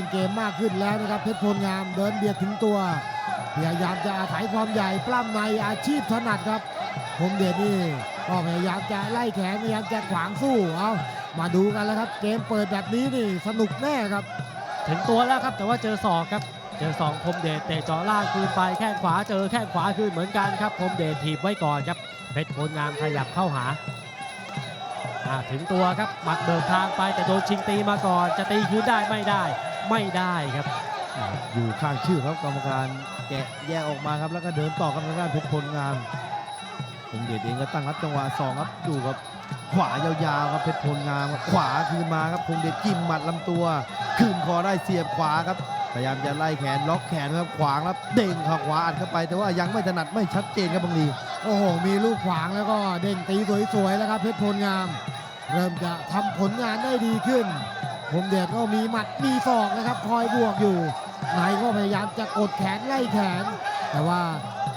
่งเกมมากขึ้นแล้วนะครับเพชรพลงามเดินเบียดถึงตัว พยายามจะอาศัยความใหญ่ปล้ำในอาชีพถนัดครับคมเดชนี่ก็พยายามจะไล่แขนพยายามจะขวางสู้เอามาดูกันแล้วครับ เกมเปิดแบบนี้นี่สนุกแน่ครับ ถึงตัวแล้วครับแต่ว่าเจอศอกครับ เจอศอกคมเดชเตะเจาะล่างคืนไปแข้งขวาเจอแข้งขวาคืนเหมือนกันครับคมเดชถีบไว้ก่อนครับเพชรพลงามขยับเข้าหาถึงตัวครับหมัดเดินทางไปแต่โดนชิงตีมาก่อน จะตีคืนได้ไม่ได้ ไม่ได้ครับ อยู่ข้างชื่อครับกรรมการแกะแยกออกมาครับ แล้วก็เดินต่อกับทางด้านเพชรพลงามคงเดชเองก็ตั้งรับจังหวะสองครับดูครับ ขวายาวๆครับเพชรพลงามครับขวาคืนมาครับคงเดชจิ้มหมัดลำตัวคืนคอได้เสียบขวาครับพยายามจะไล่แขนล็อกแขนครับขวางแล้วเด้งเข่าขวาอัดเข้าไป แต่ว่ายังไม่ถนัดไม่ชัดเจนครับบางทีโอ้โหมีลูกขวางแล้วก็เด้งตีสวยๆแล้วครับเพชรพลงาม เริ่มจะทำผลงานได้ดีขึ้น คมเดชก็มีหมัดมีศอกนะครับ คอยบวกอยู่นายก็พยายามจะกดแขนไล่แขน แต่ว่า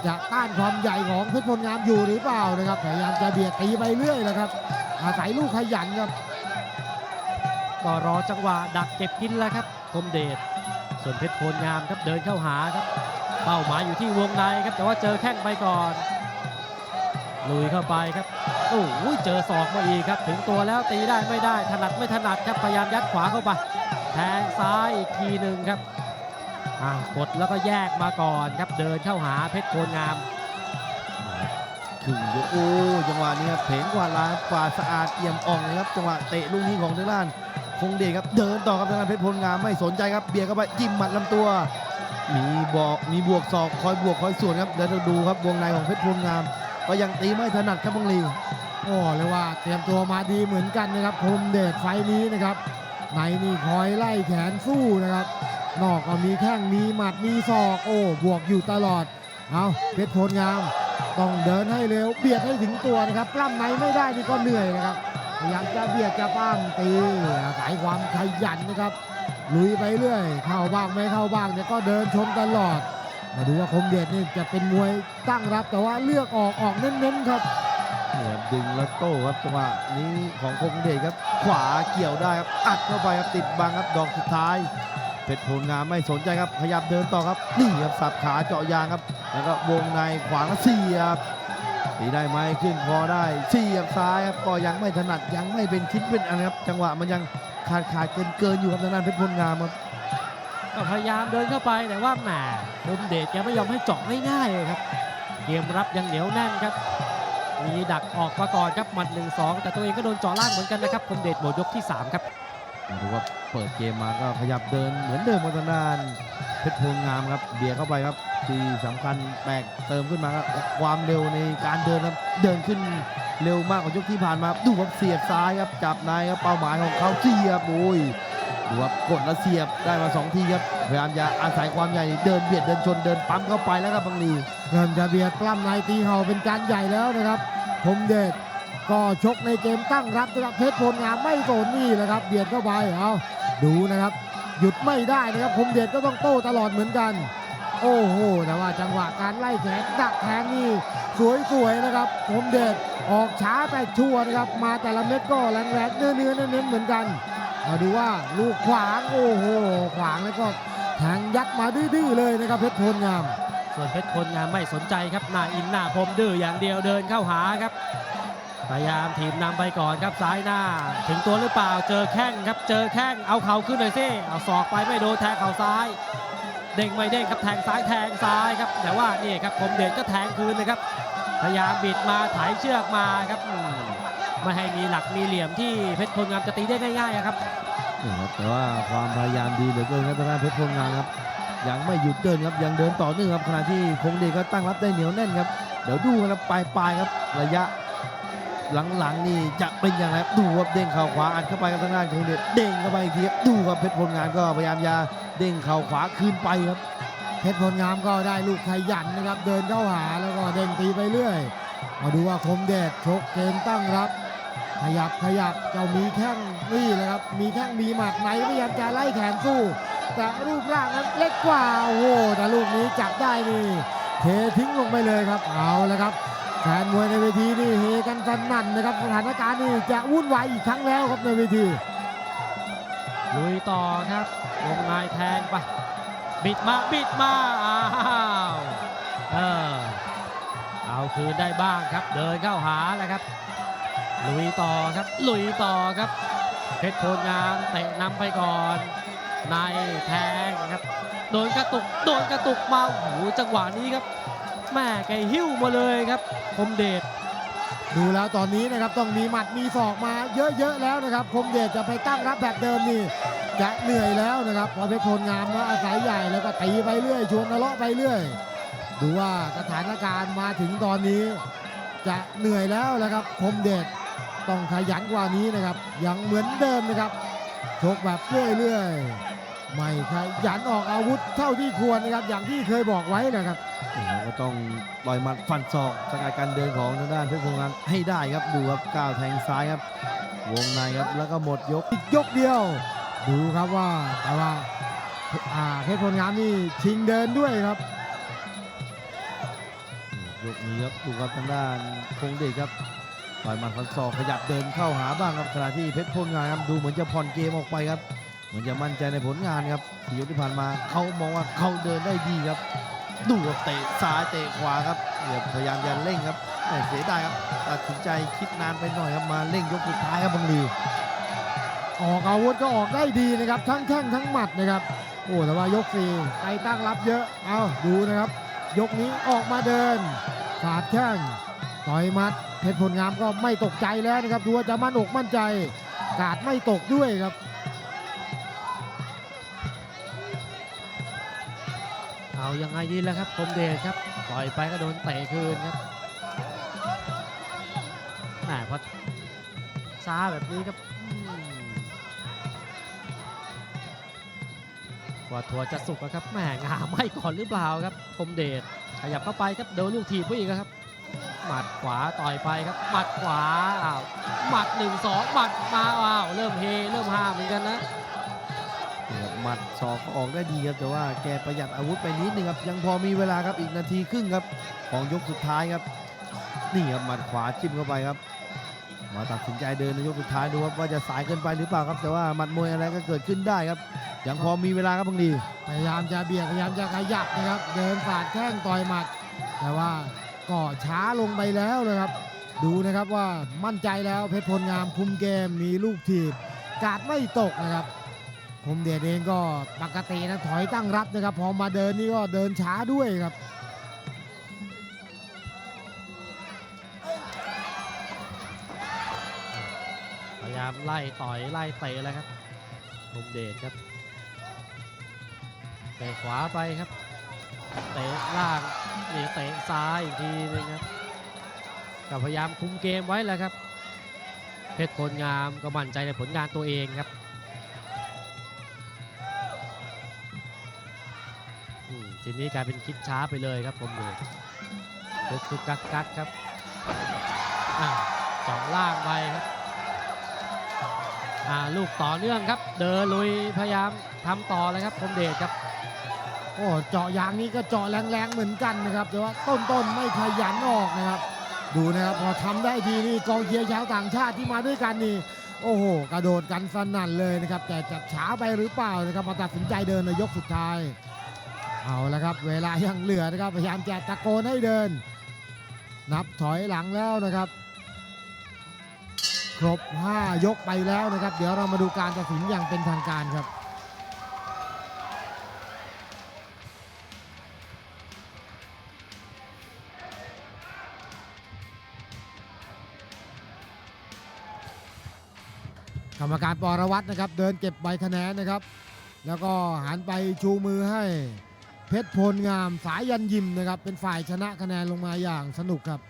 จะต้านความใหญ่ของเพชรพลงามอยู่หรือเปล่านะครับ พยายามจะเบียดตีไปเรื่อยแหละครับ อาศัยลูกขยันครับ ก็รอจังหวะดักเก็บกินแล้วครับคมเดช ส่วนเพชรพลงามครับเดินเข้าหาครับ เป้าหมายอยู่ที่วงในครับ แต่ว่าเจอแข้งไปก่อน ลุยเข้าไปครับ อ้โหเจอศอกมาอีกครับ ถึงตัวแล้วตีได้ไม่ได้ ถนัดไม่ถนัดครับพยายามยัดขวาเข้าไปแทงซ้ายอีกทีหนึ่งครับอ่ากดแล้วก็แยกมาก่อนครับเดินเข้าหาเพชรโพลงามถึงยกโอ้จังหวะนี้ครับเพงกว่าล้างกว่าสะอาดเอี่ยมอ่องเลยครับจังหวะเตะลูกนี้ของทางด้านคงเดชครับเดินต่อครับทางด้านเพชรพลงามไม่สนใจครับเบียดเข้าไปจิ้มหมัดลำตัว มีบอกมีบวกศอกคอยบวกคอยส่วนครับเดี๋ยวเราดูครับวงในของเพชรพลงาม ก็ยังตีไม่ถนัดครับบังลี โอ้เรียกว่าเตรียมตัวมาดีเหมือนกันนะครับคมเดชไฟนี้นะครับในนี่คอยไล่แขนสู้นะครับ นอกก็มีแข้งมีหมัดมีศอกโอ้บวกอยู่ตลอดเอาเพชรโพลงาม ต้องเดินให้เร็วเบียดให้ถึงตัวนะครับปล้ำในไม่ได้นี่ก็เหนื่อยนะครับพยายามจะเบียดจะปั้มตีอาศัยความขยันนะครับลุยไปเรื่อย เข้าบ้างไม่เข้าบ้างเนี่ยก็เดินชมตลอดมาดูว่าคมเดชนี่จะเป็นมวยตั้งรับแต่ว่าเลือกออกออกเน้นๆครับ ดึงแล้วโต้ครับจังหวะนี้ของคงเดชครับ ขวาเกี่ยวได้ครับอัดเข้าไปครับติดบังครับดอกสุดท้ายเพชรพลงามไม่สนใจครับขยับเดินต่อครับนี่ครับสับขาเจาะยางครับ แล้วก็วงในขวางเสียบตีได้ไหมขึ้นคอได้เสียบซ้ายครับก็ยังไม่ถนัดยังไม่เป็นชิ้นเป็นอันครับ จังหวะมันยังขาดขาดเกินเกินอยู่ครับทางด้านเพชรพลงามครับก็พยายามเดินเข้าไปแต่ว่าแหมคมเดชแกไม่ยอมให้เจาะง่ายๆเลยครับเกมรับยังเหนียวแน่นครับ มีดักออกมาก่อนครับหมัด 1-2 แต่ตัวเองก็โดนจาะล่างเหมือนกันนะครับคมเดชหมดยกที่ 3 ครับดูว่าเปิดเกมมาก็ขยับเดินเหมือนเดิมมาทางด้านเพชรพลงามครับเบียดเข้าไปครับ ที่สำคัญแตกเติมขึ้นมาครับความเร็วในการเดินครับเดินขึ้นเร็วมากกว่ายกที่ผ่านมา ดูครับเสียบซ้ายครับจับในครับเป้าหมายของเขาเสียบโอ้ย ดูครับกดแล้วเสียบได้มาสองทีครับพยายามจะอาศัยความใหญ่เดินเบียดเดินชนเดินปั๊มเข้าไปแล้วครับบางลีเริ่มจะเบียดปล้ำในตีเห่าเป็นการใหญ่แล้วนะครับคมเดชก็ชกในเกมตั้งรับนะครับเพชรพลงามไม่โซนนี่แหละครับเบียดเข้าไปเอาดูนะครับ หยุดไม่ได้นะครับคมเดชก็ต้องโต้ตลอดเหมือนกัน โอ้โหแต่ว่าจังหวะการไล่แขนดักแทงนี่สวยๆนะครับคมเดชออกช้าแต่ชัวร์นะครับมาแต่ละเม็ดก็แรงๆเนื้อๆเน้นๆเหมือนกัน มาดูว่าลูกขวางโอ้โหขวางแล้วก็แทงยัดมาดื้อเลยนะครับเพชรพลงาม ส่วนเพชรพลงามไม่สนใจครับหน้าอินหน้าพรมดื้ออย่างเดียวเดินเข้าหาครับ พยายามถีบนำไปก่อนครับซ้ายหน้า ถึงตัวหรือเปล่าเจอแข้งครับเจอแข้งเอาเข่าขึ้นหน่อยสิเอาศอกไปไม่โดนแทงเข่าซ้ายเด้งไม่เด้งครับแทงซ้ายแทงซ้ายครับแต่ว่านี่ครับคมเด่นก็แทงคืนนะครับพยายามบิดมาไถ่ายเชือกมาครับ ไม่ให้มีหลักมีเหลี่ยมที่เพชรพลงามจะตีได้ง่ายๆอะครับนี่ครับแต่ว่าความพยายามดีเหลือเกินครับทางด้านเพชรพลงามครับยังไม่หยุดเดินครับยังเดินต่อเนื่องครับขณะที่คงเดชก็ตั้งรับได้เหนียวแน่นครับเดี๋ยวดูกันครับปลายปลายๆครับระยะหลังๆนี่จะเป็นอย่างไรครับดูครับเด้งเข่าขวาอัดเข้าไปกับทางด้านคงเดชเด้งเข้าไปอีกทีครับดูครับเพชรพลงามก็พยายามจะเด้งเข่าขวาคืนไปครับเพชรพลงามก็ได้ลูกขยันนะครับ เดินเข้าหาแล้วก็เด้งตีไปเรื่อย มาดูว่าคมเดชชกเกมตั้งรับ ขยับขยับเจ้ามีแข้งนี่แหละครับ มีแข้งมีหมัดไหนพยายามจะไล่แขนสู้ แต่รูปร่างนั้นเล็กกว่า โอ้โหแต่ลูกนี้จับได้นี่เททิ้งลงไปเลยครับ เอาแล้วครับแฟนมวยในเวทีนี่เฮกันสนั่นนะครับสถานการณ์นี่จะวุ่นวายอีกครั้งแล้วครับในเวทีลุยต่อครับวงในแทงไปบิดมาบิดมาอ้าวเออเอาคืนได้บ้างครับเดินเข้าหาแล้วครับ ลุยต่อครับ ลุยต่อครับ เพชรโพลงามเตะนำไปก่อน ในแทงครับ โดนกระตุก โดนกระตุกมาโอ้โหจังหวะนี้ครับ แม่แกหิ้วมาเลยครับ คมเดช ดูแล้วตอนนี้นะครับต้องมีหมัดมีศอกมาเยอะๆแล้วนะครับคมเดชจะไปตั้งรับแบบเดิมนี่จะเหนื่อยแล้วนะครับพอเพชรโพลงามมาอาศัยใหญ่แล้วก็ตีไปเรื่อย ชวนทะเลาะไปเรื่อย ดูว่าสถานการณ์มาถึงตอนนี้ จะเหนื่อยแล้วนะครับคมเดช ต้องขยันกว่านี้นะครับ ยังเหมือนเดิมนะครับชกแบบเรื่อยๆไม่ขยันออกอาวุธเท่าที่ควรนะครับ อย่างที่เคยบอกไว้นะครับเราก็ต้องปล่อยหมัดฟันศอกสกัดการเดินของทางด้านเพชรพงงานให้ได้ครับดูครับก้าวแทงซ้ายครับ วงในครับแล้วก็หมดยกอีกยกเดียว ดูครับว่าแต่ว่าอ่าเพชรพลงามนี่ชิงเดินด้วยครับยกนี้ครับดูครับทางด้านคงเดชครับ ปล่อยมัดฟันศอกขยับเดินเข้าหาบ้างครับขณะที่เพชรพลงานครับดูเหมือนจะผ่อนเกมออกไปครับ เหมือนจะมั่นใจในผลงานครับที่ยกที่ผ่านมาเขามองว่าเขาเดินได้ดีครับ ดูเตะซ้ายเตะขวาครับพยายามจะเร่งครับแต่เสียดายครับตัดสินใจคิดนานไปหน่อยครับมาเร่งยกสุดท้ายครับบังลีออกอาวุธก็ออกได้ดีนะครับ ทั้งแข้งทั้งหมัดนะครับโอ้แต่ว่ายกสี่ไปตั้งรับเยอะเอาดูนะครับ ยกนี้ออกมาเดินขาดแข้ง ต่อยมัดเพชรพลงามก็ไม่ตกใจแล้วนะครับดูว่าจะมั่นอกมั่นใจ กาดไม่ตกด้วยครับ เอายังไงดีแล้วครับคมเดชครับปล่อยไปก็โดนเตะคืนครับแหมพอช้าแบบนี้ครับกว่าทัวจะสุกอะครับแหมงาไม่ก่อนหรือเปล่าครับคมเดชขยับเข้าไปครับโดนลูกถีบผู้อีกครับ หมัดขวาต่อยไปครับ หมัดขวาอ้าวหมัดหนึ่งสองหมัดมาอ้าวเริ่มเฮเริ่มฮาเหมือนกันนะนี่ครับหมัดศอกก็ออกได้ดีครับแต่ว่าแกประหยัดอาวุธไปนิดนึงครับยังพอมีเวลาครับอีกนาทีครึ่งครับของยกสุดท้ายครับ นี่ครับหมัดขวาจิ้มเข้าไปครับ มาตัดสินใจเดินในยกสุดท้ายดูครับว่าจะสายเกินไปหรือเปล่าครับ แต่ว่าหมัดมวยอะไรก็เกิดขึ้นได้ครับยังพอมีเวลาครับบางดีพยายามจะเบียดพยายามจะขยับนะครับ เดินฝาดแข้งต่อยหมัด แต่ว่า ก็ช้าลงไปแล้วนะครับ ดูนะครับว่ามั่นใจแล้วเพชรพลงามคุมเกมมีลูกถีบกาดไม่ตกนะครับคมเดชเองก็ปกตินะถอยตั้งรับนะครับพอมาเดินนี่ก็เดินช้าด้วยครับพยายามไล่ต่อยไล่เตะแล้วครับคมเดชครับเตะขวาไปครับ เตะล่างนี่เตะซ้ายอีกทีนึงครับก็พยายามคุมเกมไว้แล้วครับ เพชรพลงามก็มั่นใจในผลงานตัวเองครับทีนี้กลายเป็นคิดช้าไปเลยครับผมเดชตึกตึกกักกักครับสอ่าเจาะล่างไปครับอ่าลูกต่อเนื่องครับ เดินลุยพยายามทำต่อเลยครับคมเดชครับ โอ้เจาะยางนี้ก็เจาะแรงๆเหมือนกันนะครับ แต่ว่าต้นๆไม่ขยันออกนะครับ ดูนะครับพอทำได้ทีนี่กองเชียร์ชาวต่างชาติที่มาด้วยกันนี่โอ้โห กระโดดกันสนั่นเลยนะครับ แต่จับช้าไปหรือเปล่านะครับมาตัดสินใจเดินในยกสุดท้าย เอาละครับ เวลายังเหลือนะครับพยายามจะตะโกนให้เดิน นับถอยหลังแล้วนะครับ ครบ 5 ยกไปแล้วนะครับ เดี๋ยวเรามาดูการตัดสินอย่างเป็นทางการครับ รรมการปรวัตนะครับ เดินเก็บใบคะแนนนะครับ แล้วก็หันไปชูมือให้เพชรพลงามสายยันยิมนะครับ เป็นฝ่ายชนะคะแนนลงมาอย่างสนุกครับ